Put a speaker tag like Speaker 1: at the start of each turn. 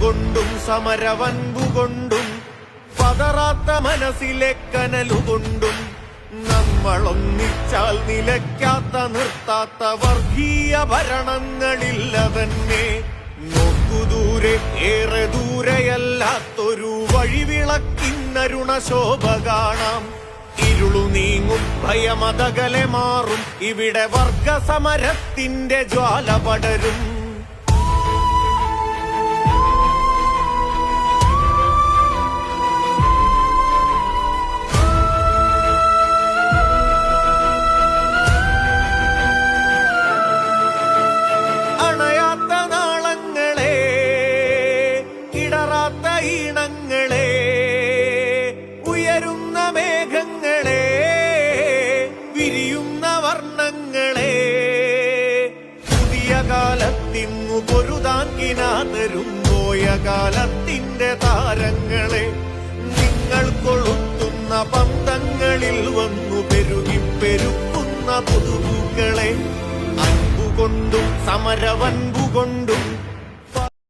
Speaker 1: കൊണ്ടും സമരവൻപുകൊണ്ടും പതറാത്ത മനസ്സിലെ കനലുകൊണ്ടും നമ്മളൊന്നിച്ചാൽ നിലയ്ക്കാത്ത നിർത്താത്ത വർഗീയ ഭരണങ്ങളില്ല തന്നെ നോക്കുദൂരെ ഏറെ ദൂരെയല്ലാത്തൊരു വഴിവിളക്കിന്നരുണ ശോഭ കാണാം. ഇരുളു നീങ്ങും ഭയമതകലെ മാറും ഇവിടെ വർഗസമരത്തിന്റെ ജ്വാല പടരും. ഈണങ്ങളെ ഉയരുന്ന മേഘങ്ങളെ വിരിയുന്ന വർണങ്ങളെ. പുതിയ കാലത്തിന്നു പൊരുതാൻ കിനാതരും പോയ കാലത്തിന്റെ താരങ്ങളെ. നിങ്ങൾ കൊളുത്തുന്ന പന്തങ്ങളിൽ വന്നു പെരുകി പെരുക്കുന്ന പുതുക്കളെ അൻപുകൊണ്ടും സമരവൻപുകൊണ്ടും